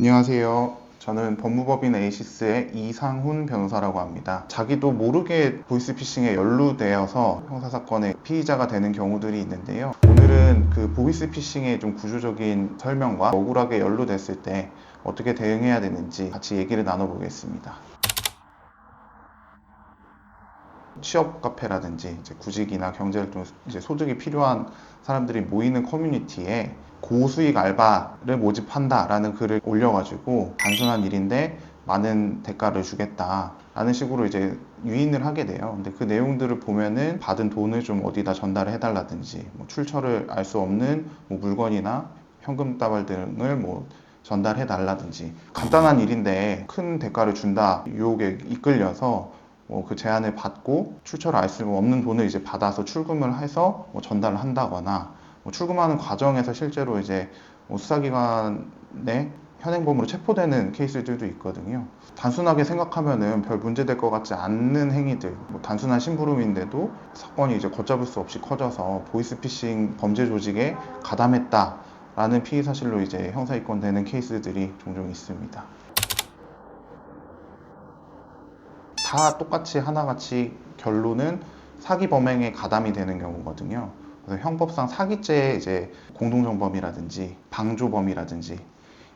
안녕하세요. 저는 법무법인 에이시스의 이상훈 변호사라고 합니다. 자기도 모르게 보이스피싱에 연루되어서 형사사건의 피의자가 되는 경우들이 있는데요. 오늘은 그 보이스피싱의 좀 구조적인 설명과 억울하게 연루됐을 때 어떻게 대응해야 되는지 같이 얘기를 나눠보겠습니다. 취업 카페라든지 이제 구직이나 경제활동 이제 소득이 필요한 사람들이 모이는 커뮤니티에 고수익 알바를 모집한다라는 글을 올려가지고 단순한 일인데 많은 대가를 주겠다라는 식으로 이제 유인을 하게 돼요. 근데 그 내용들을 보면은 받은 돈을 좀 어디다 전달을 해달라든지 뭐 출처를 알 수 없는 뭐 물건이나 현금 다발 등을 뭐 전달해 달라든지 간단한 일인데 큰 대가를 준다 유혹에 이끌려서 뭐 그 제안을 받고 출처를 알 수 없는 돈을 이제 받아서 출금을 해서 뭐 전달을 한다거나 뭐 출금하는 과정에서 실제로 이제 뭐 수사기관에 현행범으로 체포되는 케이스들도 있거든요. 단순하게 생각하면은 별 문제될 것 같지 않는 행위들, 뭐 단순한 심부름인데도 사건이 이제 걷잡을 수 없이 커져서 보이스피싱 범죄 조직에 가담했다라는 피의 사실로 이제 형사 입건되는 케이스들이 종종 있습니다. 다 똑같이 하나같이 결론은 사기 범행에 가담이 되는 경우거든요. 그래서 형법상 사기죄의 이제 공동정범이라든지 방조범이라든지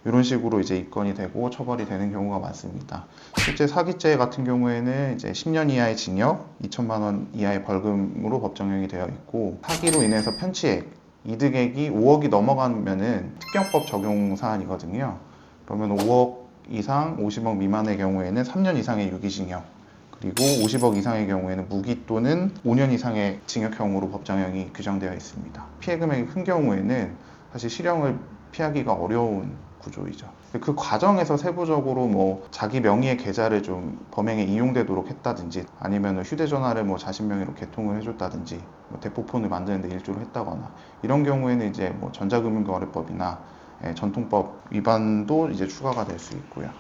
이런 식으로 이제 입건이 되고 처벌이 되는 경우가 많습니다. 실제 사기죄 같은 경우에는 이제 10년 이하의 징역, 2천만 원 이하의 벌금으로 법정형이 되어 있고 사기로 인해서 편취액, 이득액이 5억이 넘어가면은 특경법 적용 사안이거든요. 그러면 5억 이상 50억 미만의 경우에는 3년 이상의 유기징역 그리고 50억 이상의 경우에는 무기 또는 5년 이상의 징역형으로 법정형이 규정되어 있습니다. 피해 금액이 큰 경우에는 사실 실형을 피하기가 어려운 구조이죠. 그 과정에서 세부적으로 뭐 자기 명의의 계좌를 좀 범행에 이용되도록 했다든지 아니면 휴대전화를 뭐 자신 명의로 개통을 해줬다든지 뭐 대포폰을 만드는데 일조를 했다거나 이런 경우에는 이제 뭐 전자금융거래법이나 예, 전통법 위반도 이제 추가가 될 수 있고요.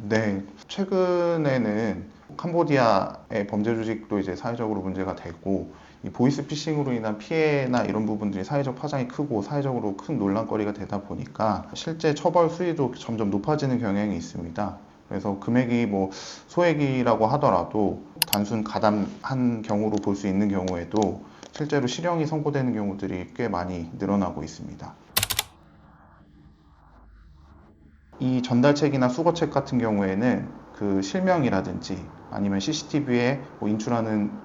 네, 최근에는 캄보디아의 범죄 조직도 이제 사회적으로 문제가 되고 이 보이스 피싱으로 인한 피해나 이런 부분들이 사회적 파장이 크고 사회적으로 큰 논란거리가 되다 보니까 실제 처벌 수위도 점점 높아지는 경향이 있습니다. 그래서 금액이 뭐 소액이라고 하더라도 단순 가담한 경우로 볼 수 있는 경우에도 실제로 실형이 선고되는 경우들이 꽤 많이 늘어나고 있습니다. 이 전달책이나 수거책 같은 경우에는 그 실명이라든지 아니면 CCTV에 뭐 인출하는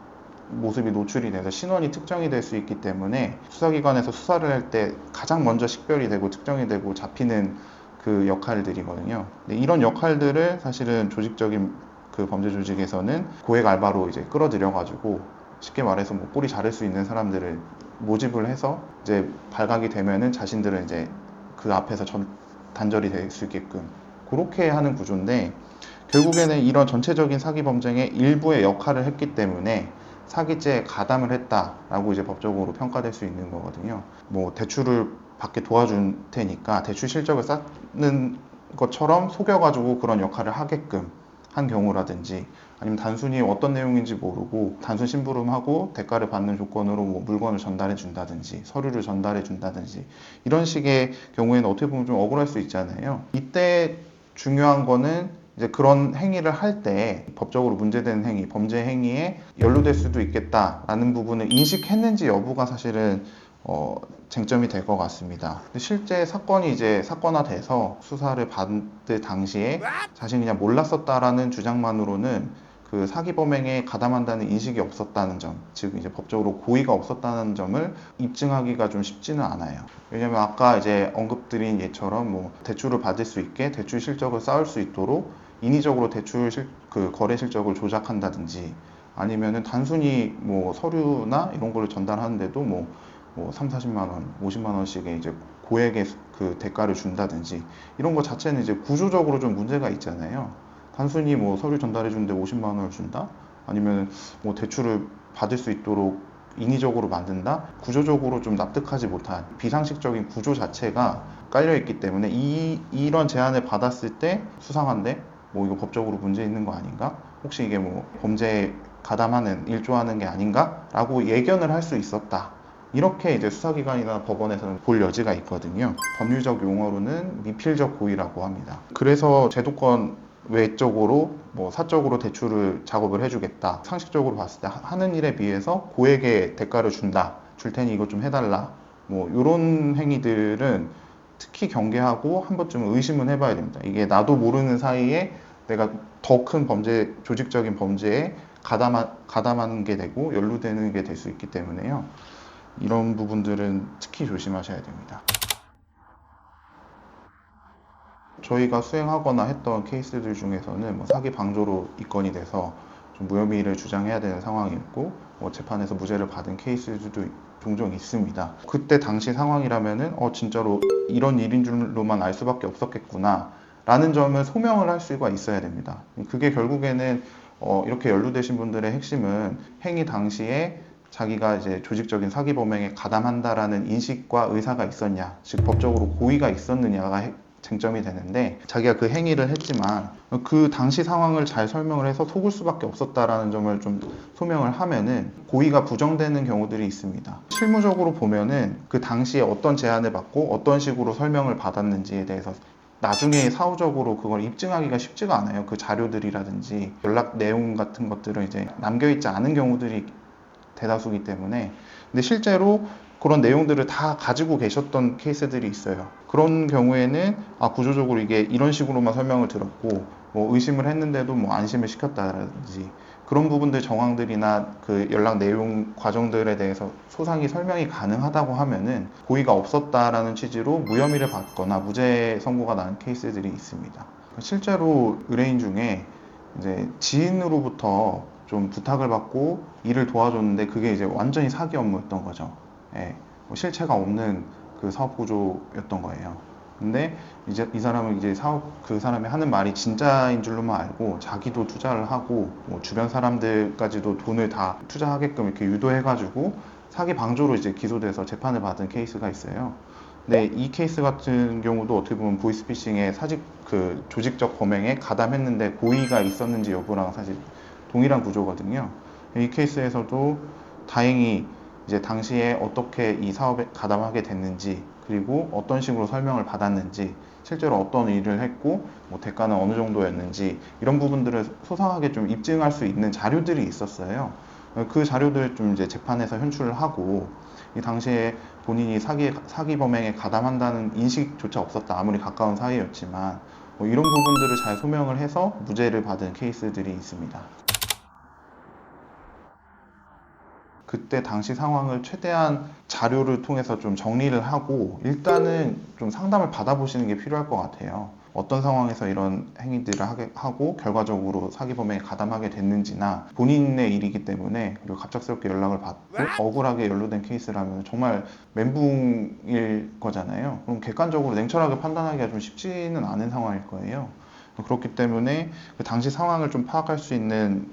모습이 노출이 돼서 신원이 특정이 될 수 있기 때문에 수사기관에서 수사를 할 때 가장 먼저 식별이 되고 특정이 되고 잡히는 그 역할들이거든요. 근데 이런 역할들을 사실은 조직적인 그 범죄 조직에서는 고액 알바로 이제 끌어들여가지고 쉽게 말해서 뭐 꼬리 자를 수 있는 사람들을 모집을 해서 이제 발각이 되면은 자신들은 이제 그 앞에서 전, 단절이 될 수 있게끔 그렇게 하는 구조인데 결국에는 이런 전체적인 사기 범죄의 일부의 역할을 했기 때문에 사기죄에 가담을 했다라고 이제 법적으로 평가될 수 있는 거거든요. 뭐 대출을 받게 도와준 테니까 대출 실적을 쌓는 것처럼 속여가지고 그런 역할을 하게끔 한 경우라든지 아니면 단순히 어떤 내용인지 모르고 단순 심부름하고 대가를 받는 조건으로 뭐 물건을 전달해 준다든지 서류를 전달해 준다든지 이런 식의 경우에는 어떻게 보면 좀 억울할 수 있잖아요. 이때 중요한 거는 이제 그런 행위를 할 때 법적으로 문제되는 행위, 범죄 행위에 연루될 수도 있겠다라는 부분을 인식했는지 여부가 사실은 어, 쟁점이 될 것 같습니다. 실제 사건이 이제 사건화돼서 수사를 받을 당시에 자신이 그냥 몰랐었다라는 주장만으로는 그 사기 범행에 가담한다는 인식이 없었다는 점, 즉 이제 법적으로 고의가 없었다는 점을 입증하기가 좀 쉽지는 않아요. 왜냐면 아까 이제 언급드린 예처럼 뭐 대출을 받을 수 있게 대출 실적을 쌓을 수 있도록 인위적으로 대출 실, 그 거래 실적을 조작한다든지 아니면은 단순히 뭐 서류나 이런 거를 전달하는데도 뭐, 뭐 3, 40만 원, 50만 원씩의 이제 고액의 그 대가를 준다든지 이런 것 자체는 이제 구조적으로 좀 문제가 있잖아요. 단순히 뭐 서류 전달해 주는데 50만 원을 준다? 아니면 뭐 대출을 받을 수 있도록 인위적으로 만든다? 구조적으로 좀 납득하지 못한 비상식적인 구조 자체가 깔려 있기 때문에 이, 이런 제안을 받았을 때 수상한데 뭐 이거 법적으로 문제 있는 거 아닌가? 혹시 이게 뭐 범죄에 가담하는 일조하는 게 아닌가? 라고 예견을 할 수 있었다. 이렇게 이제 수사기관이나 법원에서는 볼 여지가 있거든요. 법률적 용어로는 미필적 고의라고 합니다. 그래서 제도권 외적으로 뭐 사적으로 대출을 작업을 해주겠다. 상식적으로 봤을 때 하- 하는 일에 비해서 고액의 대가를 준다. 줄 테니 이거 좀 해달라. 뭐 이런 행위들은 특히 경계하고 한 번쯤 의심은 해봐야 됩니다. 이게 나도 모르는 사이에 내가 더 큰 범죄, 조직적인 범죄에 가담하, 가담하는 게 되고 연루되는 게 될 수 있기 때문에요. 이런 부분들은 특히 조심하셔야 됩니다. 저희가 수행하거나 했던 케이스들 중에서는 뭐 사기 방조로 입건이 돼서 좀 무혐의를 주장해야 되는 상황이었고 뭐 재판에서 무죄를 받은 케이스들도 종종 있습니다. 그때 당시 상황이라면은 어 진짜로 이런 일인 줄로만 알 수밖에 없었겠구나 라는 점을 소명을 할 수가 있어야 됩니다. 그게 결국에는 어 이렇게 연루되신 분들의 핵심은 행위 당시에 자기가 이제 조직적인 사기 범행에 가담한다라는 인식과 의사가 있었냐, 즉 법적으로 고의가 있었느냐가 핵- 쟁점이 되는데 자기가 그 행위를 했지만 그 당시 상황을 잘 설명을 해서 속을 수밖에 없었다라는 점을 좀 소명을 하면은 고의가 부정되는 경우들이 있습니다. 실무적으로 보면은 그 당시에 어떤 제안을 받고 어떤 식으로 설명을 받았는지에 대해서 나중에 사후적으로 그걸 입증하기가 쉽지가 않아요. 그 자료들이라든지 연락 내용 같은 것들은 이제 남겨있지 않은 경우들이 대다수기 때문에 근데 실제로 그런 내용들을 다 가지고 계셨던 케이스들이 있어요. 그런 경우에는 아 구조적으로 이게 이런 식으로만 설명을 들었고 뭐 의심을 했는데도 뭐 안심을 시켰다라든지 그런 부분들 정황들이나 그 연락 내용 과정들에 대해서 소상히 설명이 가능하다고 하면은 고의가 없었다라는 취지로 무혐의를 받거나 무죄 선고가 나는 케이스들이 있습니다. 실제로 의뢰인 중에 이제 지인으로부터 좀 부탁을 받고 일을 도와줬는데 그게 이제 완전히 사기 업무였던 거죠. 예, 뭐 실체가 없는 그 사업 구조였던 거예요. 근데 이제 이 사람은 이제 사업 그 사람이 하는 말이 진짜인 줄로만 알고 자기도 투자를 하고 뭐 주변 사람들까지도 돈을 다 투자하게끔 이렇게 유도해가지고 사기 방조로 이제 기소돼서 재판을 받은 케이스가 있어요. 근데 이 케이스 같은 경우도 어떻게 보면 보이스피싱의 사직 그 조직적 범행에 가담했는데 고의가 있었는지 여부랑 사실 동일한 구조거든요. 이 케이스에서도 다행히 이제 당시에 어떻게 이 사업에 가담하게 됐는지 그리고 어떤 식으로 설명을 받았는지 실제로 어떤 일을 했고 뭐 대가는 어느 정도였는지 이런 부분들을 소상하게 좀 입증할 수 있는 자료들이 있었어요. 그 자료들 좀 이제 재판에서 현출을 하고 이 당시에 본인이 사기 사기 범행에 가담한다는 인식조차 없었다 아무리 가까운 사이였지만 뭐 이런 부분들을 잘 소명을 해서 무죄를 받은 케이스들이 있습니다. 그때 당시 상황을 최대한 자료를 통해서 좀 정리를 하고 일단은 좀 상담을 받아보시는 게 필요할 것 같아요. 어떤 상황에서 이런 행위들을 하게 하고 결과적으로 사기 범행에 가담하게 됐는지나 본인의 일이기 때문에 그리고 갑작스럽게 연락을 받고 억울하게 연루된 케이스라면 정말 멘붕일 거잖아요. 그럼 객관적으로 냉철하게 판단하기가 좀 쉽지는 않은 상황일 거예요. 그렇기 때문에 그 당시 상황을 좀 파악할 수 있는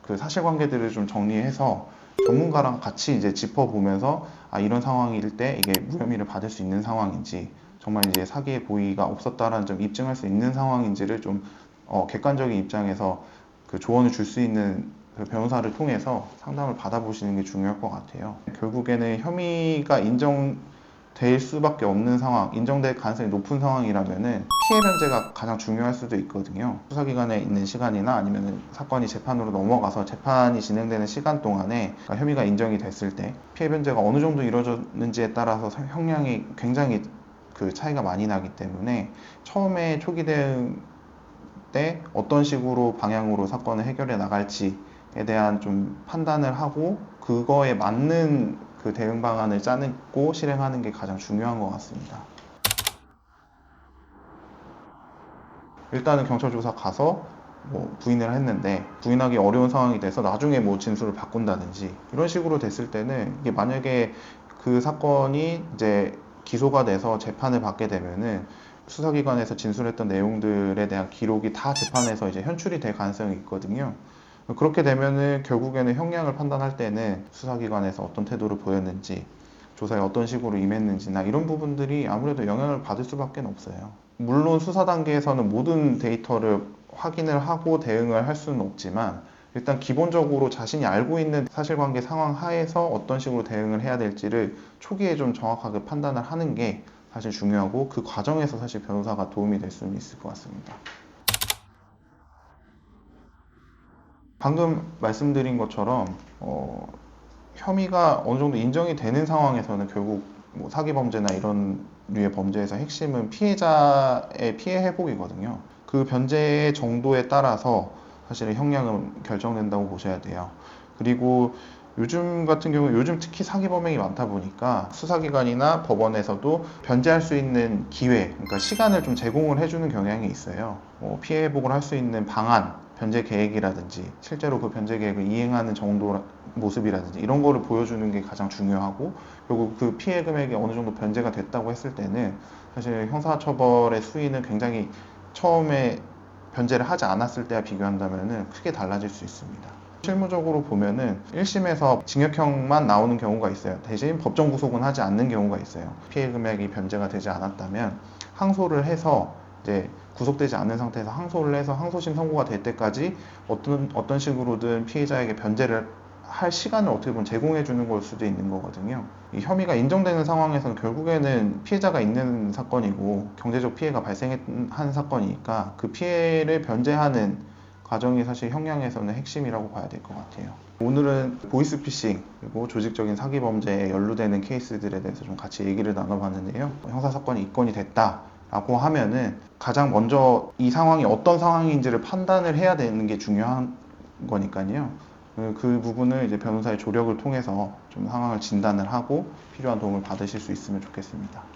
그 사실관계들을 좀 정리해서 전문가랑 같이 이제 짚어보면서 아 이런 상황일 때 이게 무혐의를 받을 수 있는 상황인지 정말 이제 사기의 고의가 없었다라는 점 입증할 수 있는 상황인지를 좀 어, 객관적인 입장에서 그 조언을 줄 수 있는 그 변호사를 통해서 상담을 받아보시는 게 중요할 것 같아요. 결국에는 혐의가 인정 될 수밖에 없는 상황, 인정될 가능성이 높은 상황이라면은 피해 변제가 가장 중요할 수도 있거든요. 수사기관에 있는 시간이나 아니면 사건이 재판으로 넘어가서 재판이 진행되는 시간 동안에 그러니까 혐의가 인정이 됐을 때 피해 변제가 어느 정도 이루어졌는지에 따라서 사- 형량이 굉장히 그 차이가 많이 나기 때문에 처음에 초기 대응 때 어떤 식으로 방향으로 사건을 해결해 나갈지에 대한 좀 판단을 하고 그거에 맞는 그 대응 방안을 짜내고 실행하는 게 가장 중요한 것 같습니다. 일단은 경찰 조사 가서 뭐 부인을 했는데 부인하기 어려운 상황이 돼서 나중에 뭐 진술을 바꾼다든지 이런 식으로 됐을 때는 이게 만약에 그 사건이 이제 기소가 돼서 재판을 받게 되면은 수사기관에서 진술했던 내용들에 대한 기록이 다 재판에서 이제 현출이 될 가능성이 있거든요. 그렇게 되면은 결국에는 형량을 판단할 때는 수사기관에서 어떤 태도를 보였는지 조사에 어떤 식으로 임했는지나 이런 부분들이 아무래도 영향을 받을 수밖에 없어요. 물론 수사 단계에서는 모든 데이터를 확인을 하고 대응을 할 수는 없지만 일단 기본적으로 자신이 알고 있는 사실관계 상황 하에서 어떤 식으로 대응을 해야 될지를 초기에 좀 정확하게 판단을 하는 게 사실 중요하고 그 과정에서 사실 변호사가 도움이 될 수는 있을 것 같습니다. 방금 말씀드린 것처럼 어, 혐의가 어느 정도 인정이 되는 상황에서는 결국 뭐 사기 범죄나 이런 류의 범죄에서 핵심은 피해자의 피해 회복이거든요. 그 변제의 정도에 따라서 사실은 형량은 결정된다고 보셔야 돼요. 그리고 요즘 같은 경우 요즘 특히 사기 범행이 많다 보니까 수사기관이나 법원에서도 변제할 수 있는 기회, 그러니까 시간을 좀 제공을 해주는 경향이 있어요. 뭐 피해 회복을 할 수 있는 방안, 변제 계획이라든지 실제로 그 변제 계획을 이행하는 정도 모습이라든지 이런 거를 보여주는 게 가장 중요하고 그리고 그 피해 금액이 어느 정도 변제가 됐다고 했을 때는 사실 형사처벌의 수위는 굉장히 처음에 변제를 하지 않았을 때와 비교한다면은 크게 달라질 수 있습니다. 실무적으로 보면은 1심에서 징역형만 나오는 경우가 있어요. 대신 법정 구속은 하지 않는 경우가 있어요. 피해 금액이 변제가 되지 않았다면 항소를 해서 이제 구속되지 않는 상태에서 항소를 해서 항소심 선고가 될 때까지 어떤 어떤 식으로든 피해자에게 변제를 할 시간을 어떻게 보면 제공해 주는 걸 수도 있는 거거든요. 이 혐의가 인정되는 상황에서는 결국에는 피해자가 있는 사건이고 경제적 피해가 발생한 사건이니까 그 피해를 변제하는 과정이 사실 형량에서는 핵심이라고 봐야 될 것 같아요. 오늘은 보이스피싱 그리고 조직적인 사기 범죄에 연루되는 케이스들에 대해서 좀 같이 얘기를 나눠봤는데요. 형사 사건이 입건이 됐다 라고 하면은 가장 먼저 이 상황이 어떤 상황인지를 판단을 해야 되는 게 중요한 거니까요. 그, 그 부분을 이제 변호사의 조력을 통해서 좀 상황을 진단을 하고 필요한 도움을 받으실 수 있으면 좋겠습니다.